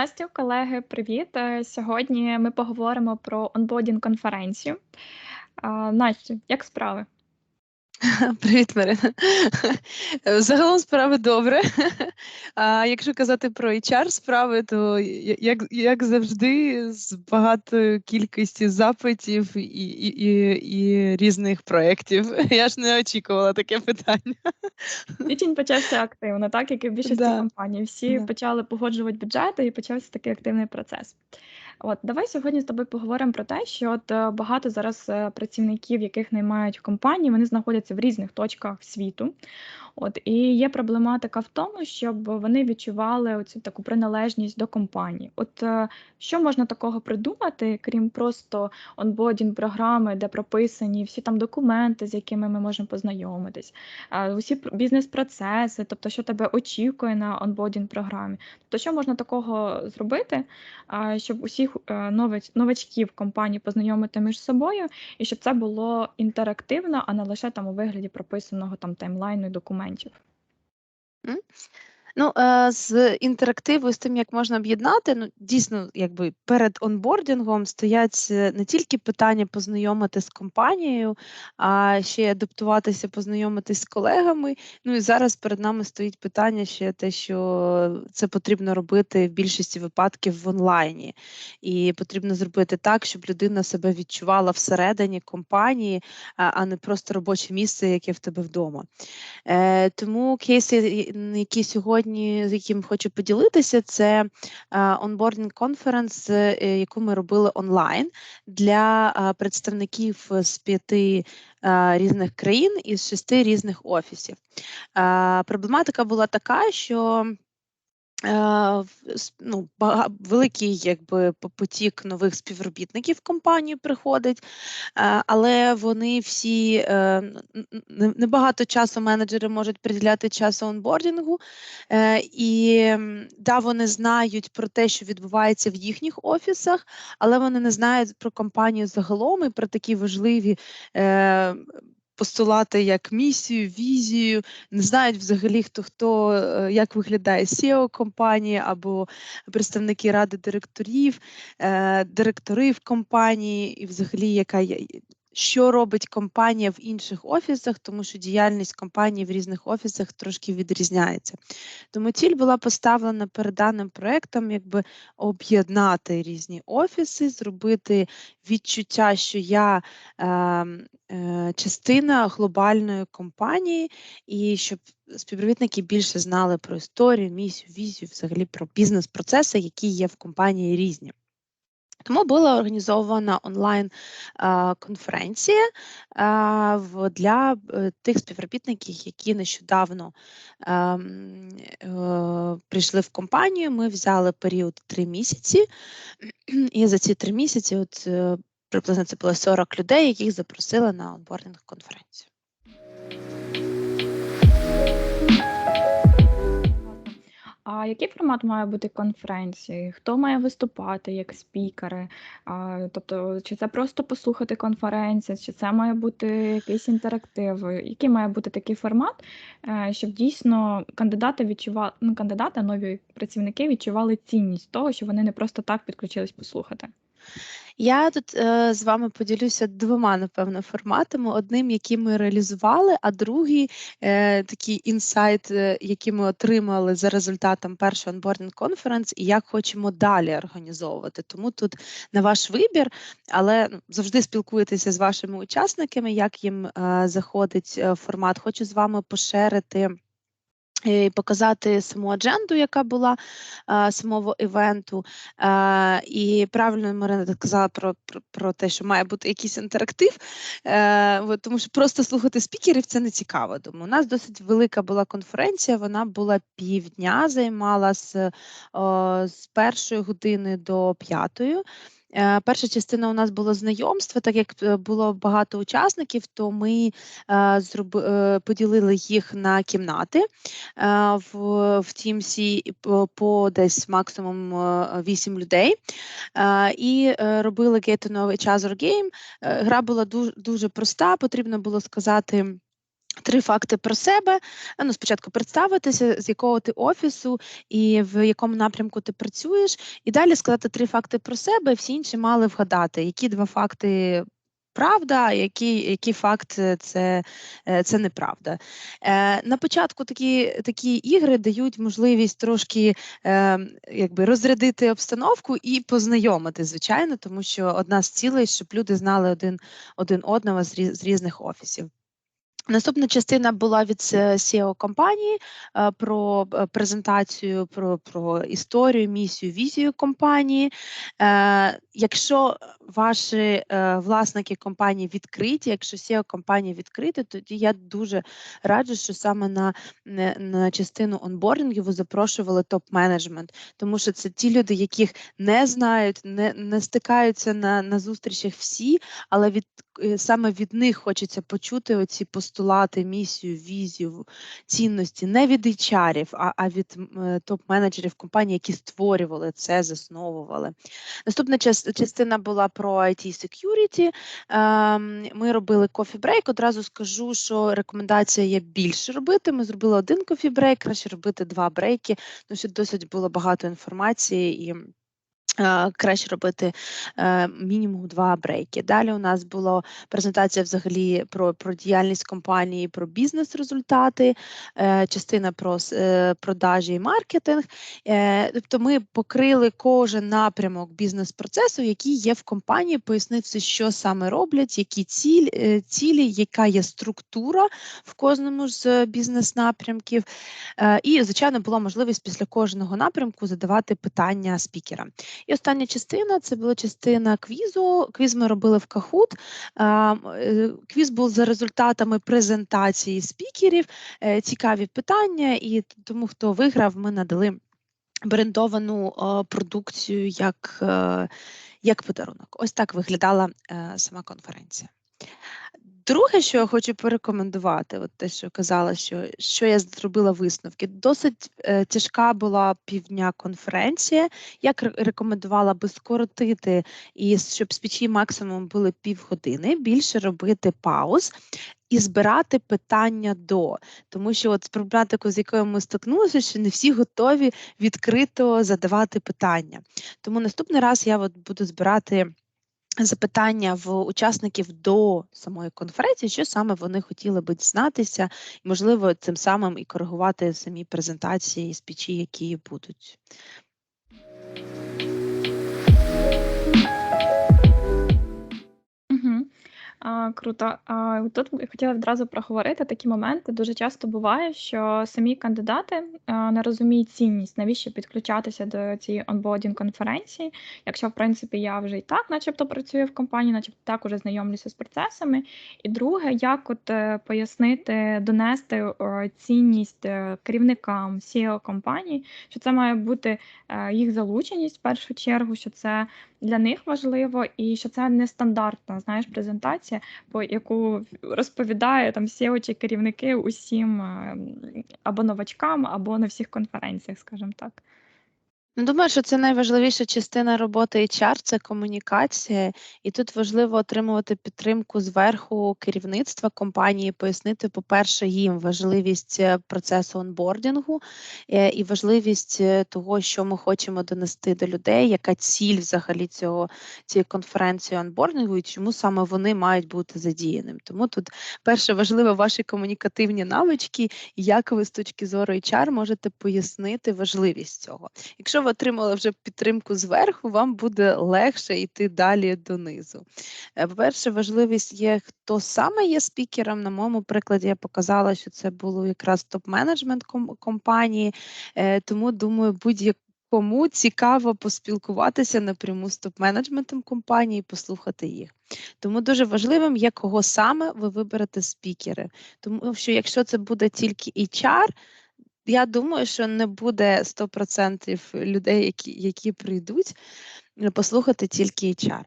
Настю, колеги, привіт! Е, Сьогодні ми поговоримо про онбодінг конференцію. Настю, як справи? Привіт, Марина. Загалом справи добре. А якщо казати про HR справи, то як як завжди, з багатою кількістю запитів і і, і, і різних проєктів. Я ж не очікувала таке питання. Січень почався активно, так як і в більшості Да. компаній. Всі Да. почали погоджувати бюджети і почався такий активний процес. От давай сьогодні з тобою поговоримо про те, що от е, багато зараз е, працівників, яких наймають в компанії, вони знаходяться в різних точках світу. От і є проблематика в тому, щоб вони відчували оцю таку приналежність до компанії. От е, що можна такого придумати, крім просто онбордінг програми, де прописані всі там документи, з якими ми можемо познайомитись, е, усі бізнес-процеси, тобто, що тебе очікує на онбордінг програмі. Тобто, що можна такого зробити, щоб усіх е, новачків компанії познайомити між собою, і щоб це було інтерактивно, а не лише там у вигляді прописаного там таймлайну і документів. М? Ну, е, з інтерактиву, з тим, як можна об'єднати, ну, дійсно, якби перед онбордінгом стоять е, не тільки питання познайомити з компанією, а ще й адаптуватися, познайомитись з колегами. Ну і зараз перед нами стоїть питання ще те, що це потрібно робити в більшості випадків в онлайні. І потрібно зробити так, щоб людина себе відчувала всередині компанії, а не просто робоче місце, яке в тебе вдома. Е, тому кейси, які сьогодні, з яким хочу поділитися, це онбординг конференс, яку ми робили онлайн для е, представників з п'яти е, різних країн із шести різних офісів. Е, Проблематика була така, що Е, ну, бага- великий якби потік нових співробітників в компанію приходить, е, але вони всі е, небагато часу менеджери можуть приділяти часу онбордінгу, е, і да, вони знають про те, що відбувається в їхніх офісах, але вони не знають про компанію загалом і про такі важливі. Постулати як місію, візію, не знають взагалі, хто хто е, як виглядає SEO компанії або представники ради директорів, е, директори в компанії, і взагалі, яка є. Що робить компанія в інших офісах, тому що діяльність компанії в різних офісах трошки відрізняється. Тому ціль була поставлена перед даним проектом, якби об'єднати різні офіси, зробити відчуття, що я ем, е, частина глобальної компанії, і щоб співробітники більше знали про історію, місію, візію, взагалі про бізнес-процеси, які є в компанії різні. Тому була організована онлайн-конференція для е, тих співробітників, які нещодавно ем, е, прийшли в компанію. Ми взяли період три місяці, і за ці три місяці, от е, приблизно це було 40 людей, яких запросили на онбординг конференцію. А який формат має бути конференції? Хто має виступати як спікери? А, тобто, чи це просто послухати конференцію, чи це має бути якийсь інтерактив? Який має бути такий формат, е, щоб дійсно кандидати відчували, ну, кандидати, нові працівники відчували цінність того, що вони не просто так підключились послухати? Я тут е, з вами поділюся двома, напевно, форматами: одним, який ми реалізували, а другий е, такий інсайт, е, який ми отримали за результатом першого онбординг конференс, і як хочемо далі організовувати. Тому тут на ваш вибір, але ну, завжди спілкуєтеся з вашими учасниками, як їм е, заходить е, формат. Хочу з вами пошерити. Е, показати саму адженду, яка була самого івенту. І правильно Марина ти сказала про, про, про те, що має бути якийсь інтерактив, е, тому що просто слухати спікерів це не цікаво. Думаю, у нас досить велика була конференція, вона була півдня, займала з, з першої години до п'ятої. Е, Перша частина у нас було знайомство, так як е, було багато учасників, то ми е, поділили їх на кімнати в, в Teams по, десь максимум е, 8 людей. І робили Get to know each other game. Гра була дуже проста, потрібно було сказати. Три факти про себе. Е, Ну, спочатку представитися, з якого ти офісу і в якому напрямку ти працюєш, і далі сказати три факти про себе. Всі інші мали вгадати, які два факти правда, який, який факт е, це, е, це неправда. Е, На початку такі, такі ігри дають можливість трошки е, якби розрядити обстановку і познайомити, звичайно, тому що одна з цілей, щоб люди знали один, один одного з різних офісів. Наступна частина була від SEO компанії е, про е, презентацію, про, про історію, місію, візію компанії. Якщо ваші е, власники компанії відкриті, якщо SEO компанії відкриті, тоді я дуже раджу, що саме на, на, частину онбордингу ви запрошували топ-менеджмент, тому що це ті люди, яких не знають, не, не стикаються на, на зустрічах всі, але від е, саме від них хочеться почути оці постулати, місію, візію, цінності, не від HR, а, а від е, топ-менеджерів компанії, які створювали це, засновували. Наступна час- частина була про IT security. Ем, Ми робили кофі-брейк. Одразу скажу, що рекомендація є більше робити. Ми зробили один кофі-брейк, краще робити два брейки, тому що досить було багато інформації і. Краще робити е, мінімум два брейки. Далі у нас була презентація взагалі про, про діяльність компанії, про бізнес-результати, е, частина про е, продажі і маркетинг. Тобто ми покрили кожен напрямок бізнес-процесу, який є в компанії, пояснивши, що саме роблять, які ціль, е, цілі, яка є структура в кожному з бізнес-напрямків. І, звичайно, була можливість після кожного напрямку задавати питання спікерам. І остання частина це була частина квізу. Квіз ми робили в м, е, Квіз був за результатами презентації спікерів, е, цікаві питання, і тому, хто виграв, ми надали брендовану продукцію як, е, як подарунок. Ось так виглядала сама конференція. Друге, що я хочу порекомендувати, от те, що казала, що, що я зробила висновки. Досить е, тяжка була півдня конференція. Я рекомендувала би скоротити і щоб спічі максимум були півгодини, більше робити пауз. І збирати питання до, тому що от з проблематикою, з якою ми стикнулися, що не всі готові відкрито задавати питання. Тому наступний раз я от буду збирати запитання в учасників до самої конференції, що саме вони хотіли би дізнатися, і, можливо, цим самим і коригувати самі презентації спічі, які будуть. А, круто. А, тут хотіла відразу проговорити такі моменти. Дуже часто буває, що самі кандидати не розуміють цінність, навіщо підключатися до цієї онбордінг конференції, якщо, в принципі, я вже і так, начебто, працюю в компанії, начебто так уже знайомлюся з процесами. І друге, як от е, пояснити, донести цінність е, керівникам CEO компаній, що це має бути е, їх залученість в першу чергу, що це для них важливо, і що це нестандартна знаєш, презентація, по яку розповідає там SEO чи керівники усім е, або новачкам, або на всіх конференціях, скажімо так. Ну, думаю, що це найважливіша частина роботи HR – це комунікація, і тут важливо отримувати підтримку зверху керівництва компанії, пояснити, по-перше, їм важливість е, процесу онбордінгу е, і важливість е, того, що ми хочемо донести до людей, яка ціль взагалі цього цієї конференції онбордингу і чому саме вони мають бути задіяним. Тому тут перше важливо ваші комунікативні навички, як ви з точки зору HR можете пояснити важливість цього. Якщо ви отримали вже підтримку зверху, вам буде легше йти далі донизу. Е, По-перше, важливість є, хто саме є спікером. На моєму прикладі я показала, що це було якраз топ-менеджмент компанії, Е, тому думаю, будь-якому цікаво поспілкуватися напряму з топ-менеджментом компанії, послухати їх. Тому дуже важливим є, кого саме ви виберете спікери. Тому що якщо це буде тільки HR, я думаю, що не буде 100% людей, які, які прийдуть е, послухати тільки HR.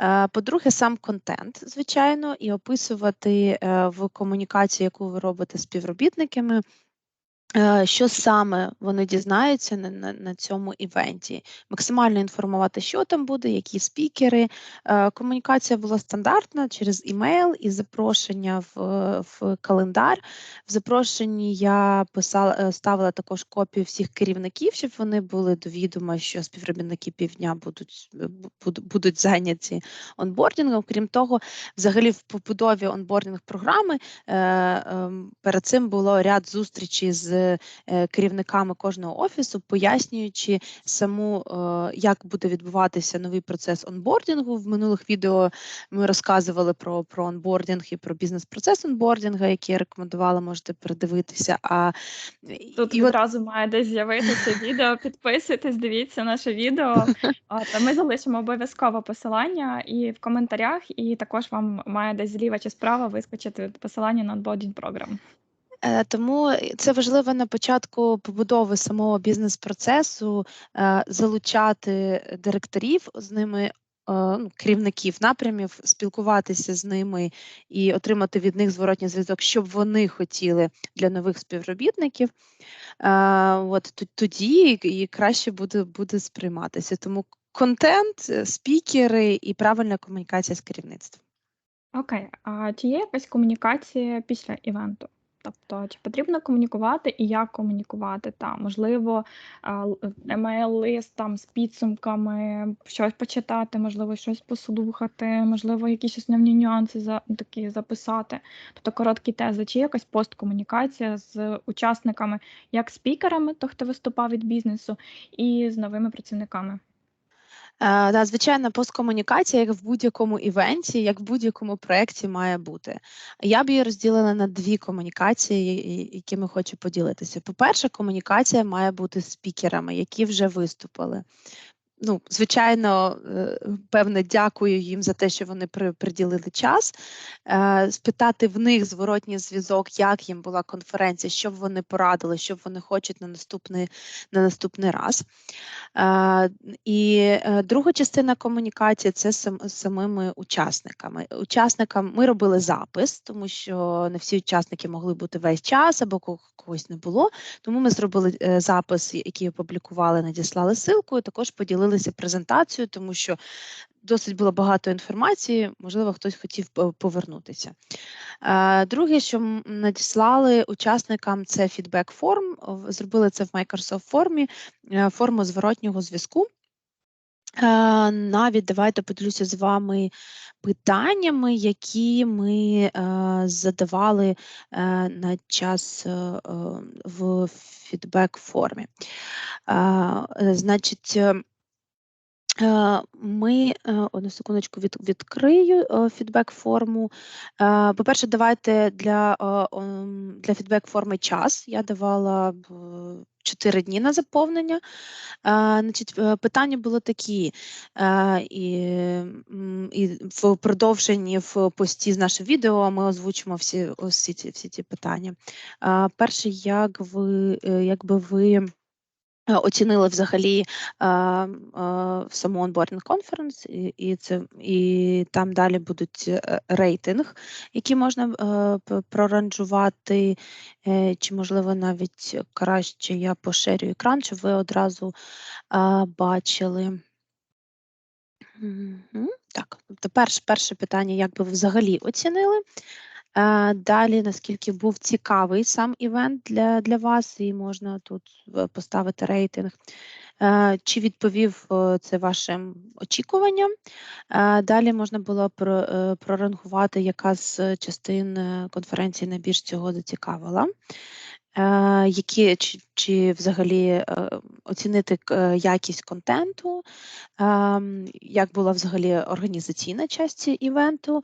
Е, По-друге, сам контент, звичайно, і описувати е, в комунікації, яку ви робите з співробітниками, що саме вони дізнаються на, на, на цьому івенті? Максимально інформувати, що там буде, які спікери. Е, комунікація була стандартна через імейл і запрошення в, в календар. В запрошенні я писала, е, ставила також копію всіх керівників, щоб вони були до відома, що співробітники півдня будуть будуть, будуть зайняті онбордінгом. Крім того, взагалі в побудові онбордінг програми ем, перед цим було ряд зустрічей з. Е, керівниками кожного офісу, пояснюючи саму, е, як буде відбуватися новий процес онбордінгу. В минулих відео ми розказували про про онбордінг і про бізнес-процес онбордінга, який я рекомендувала, можете передивитися. А Тут і відразу от... має десь з'явитися відео. Підписуйтесь, дивіться наше відео. Ми залишимо обов'язково посилання і в коментарях, і також вам має десь зліва чи справа вискочити посилання на онбордінг програм. Е, тому це важливо на початку побудови самого бізнес-процесу е, залучати директорів з ними. Е, ну, керівників напрямів, спілкуватися з ними і отримати від них зворотній зв'язок, щоб вони хотіли для нових співробітників. От тоді і краще буде буде сприйматися. Тому контент, спікери і правильна комунікація з керівництвом. Окей, а чи є якась комунікація після івенту? Тобто, чи потрібно комунікувати і як комунікувати там? Можливо, емейл-лист там з підсумками, щось почитати, можливо, щось послухати, можливо, якісь основні нюанси за такі записати. Тобто короткі тези, чи якась посткомунікація з учасниками, як спікерами, то хто виступав від бізнесу, і з новими працівниками. Е, да, звичайно, посткомунікація, як в будь-якому івенті, як в будь-якому проєкті має бути. Я б її розділила на дві комунікації, якими хочу поділитися. По-перше, комунікація має бути з спікерами, які вже виступили ну, звичайно, е, певне, дякую їм за те, що вони приділили час, е, спитати в них зворотній зв'язок, як їм була конференція, що б вони порадили, що б вони хочуть на наступний на наступний раз. Е, і друга частина комунікації це з самими учасниками. Учасникам ми робили запис, тому що не всі учасники могли бути весь час або когось не було. Тому ми зробили запис, який опублікували, надіслали ссылку, і також поділили поділилися презентацією, тому що досить було багато інформації, можливо, хтось хотів повернутися. Друге, що надіслали учасникам, це фідбек форм. Зробили це в Microsoft формі, е, форму зворотнього зв'язку. Навіть давайте поділюся з вами питаннями, які ми е, задавали е, на час в фідбек формі. Значить, Е, ми е, одну секундочку від, відкрию е, фідбек-форму. По-перше, давайте для для фідбек-форми час. Я давала 4 дні на заповнення. Значить, Питання було такі, і і в продовженні в пості з нашого відео ми озвучимо всі всі ці всі ці питання. Перше, як ви, якби ви. Е, оцінили взагалі а, а, саму онбординг конференс, і, і це і там далі будуть е, рейтинг, який можна е, проранжувати, чи можливо навіть краще я поширю екран, щоб ви одразу а, бачили. Так, тобто перше, перше питання, як би ви взагалі оцінили. Е, далі, наскільки був цікавий сам івент для для вас, і можна тут е, поставити рейтинг. Е, чи відповів це вашим очікуванням? Далі можна було прорангувати, яка з частин конференції найбільш цього зацікавила. Е, які чи, чи взагалі е, оцінити е, якість контенту, ем, як була взагалі організаційна частина івенту,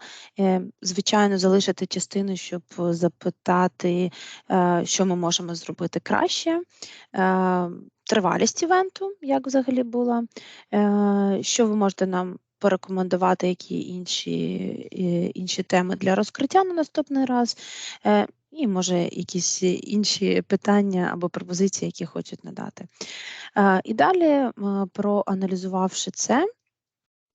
звичайно, залишити частину, щоб запитати, що ми можемо зробити краще. Тривалість івенту, як взагалі була, що ви можете нам порекомендувати, які інші інші теми для розкриття на наступний раз, і може якісь інші питання або пропозиції, які хочуть надати. І далі, проаналізувавши це,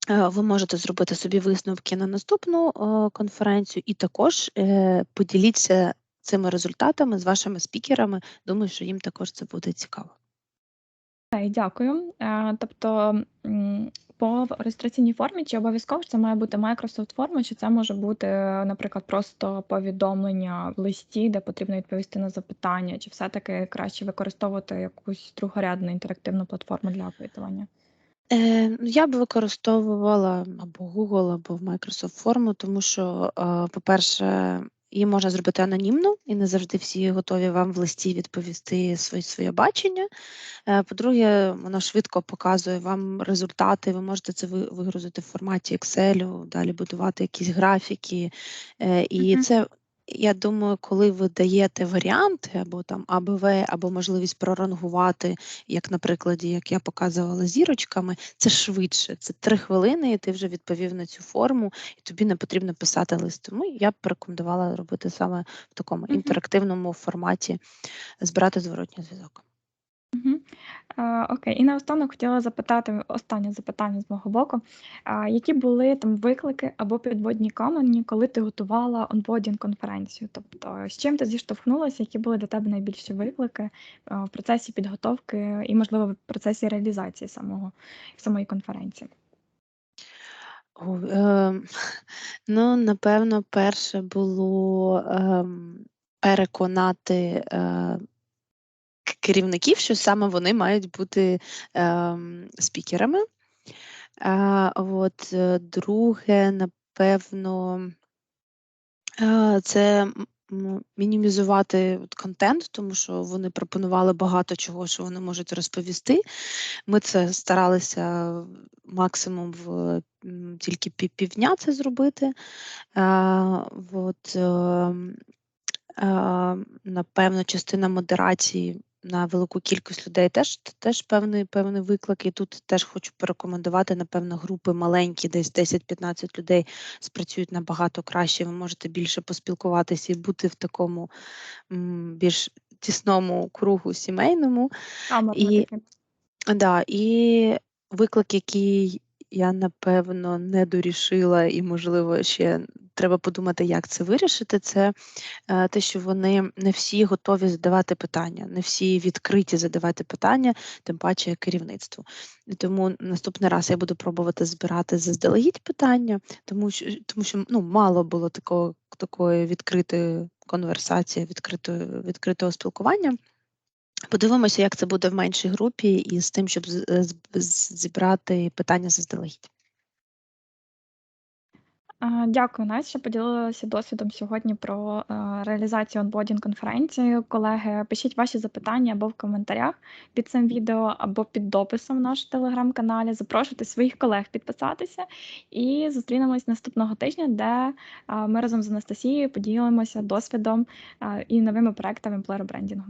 ви можете зробити собі висновки на наступну конференцію, і також е, поділіться цими результатами, з вашими спікерами. Думаю, що їм також це буде цікаво. Дякую. Е, тобто, по реєстраційній формі чи обов'язково це має бути Microsoft форма, чи це може бути, наприклад, просто повідомлення в листі, де потрібно відповісти на запитання, чи все-таки краще використовувати якусь другорядну інтерактивну платформу для опитування? Е, ну, я б використовувала або Google, або Microsoft форму, тому що, е, по-перше, її можна зробити анонімно, і не завжди всі готові вам в листі відповісти своє, своє бачення. Е, По-друге, воно швидко показує вам результати. Ви можете це вигрузити в форматі Excel, далі будувати якісь графіки. і І Мгм. це, я думаю, коли ви даєте варіанти або там АБВ, або можливість прорангувати, як на прикладі, як я показувала зірочками, це швидше. Це три хвилини, і ти вже відповів на цю форму, і тобі не потрібно писати лист. Тому я б рекомендувала робити саме в такому інтерактивному форматі, збирати зворотній зв'язок. Е, окей. І наостанок хотіла запитати, останнє запитання з мого боку. А, які були там виклики або підводні камені, коли ти готувала онбордінг конференцію? Тобто, з чим ти зіштовхнулася, які були для тебе найбільші виклики е, в процесі підготовки і, можливо, в процесі реалізації самого самої конференції? О, ем, ну, напевно, перше було ем, переконати е, керівників, що саме вони мають бути ем, спікерами. А, от, е, друге, напевно, е, це мінімізувати контент, тому що вони пропонували багато чого, що вони можуть розповісти. Ми це старалися максимум в тільки півдня це зробити. А, от, а, напевно, частина модерації на велику кількість людей теж, теж певний, певний виклик. І тут теж хочу порекомендувати, напевно, групи маленькі, десь 10-15 людей спрацюють набагато краще. Ви можете більше поспілкуватися і бути в такому м, більш тісному кругу сімейному. Камерно І. Да, і виклик, який я напевно не дорішила, і, можливо, ще треба подумати, як це вирішити. Це е, те, що вони не всі готові задавати питання, не всі відкриті задавати питання, тим паче керівництву. Тому наступний раз я буду пробувати збирати заздалегідь питання, тому що тому що ну, мало було такого такої відкритої конверсації, відкритої, відкритого спілкування. Подивимося, як це буде в меншій групі, і з тим, щоб зібрати питання заздалегідь. Дякую, Настя, поділилася досвідом сьогодні про е, реалізацію онбордінг конференції. Колеги, пишіть ваші запитання або в коментарях під цим відео, або під дописом в наш телеграм-каналі. Запрошуйте своїх колег підписатися і зустрінемось наступного тижня, де е, ми разом з Анастасією поділимося досвідом е, і новими проектами емплеєр брендінгу.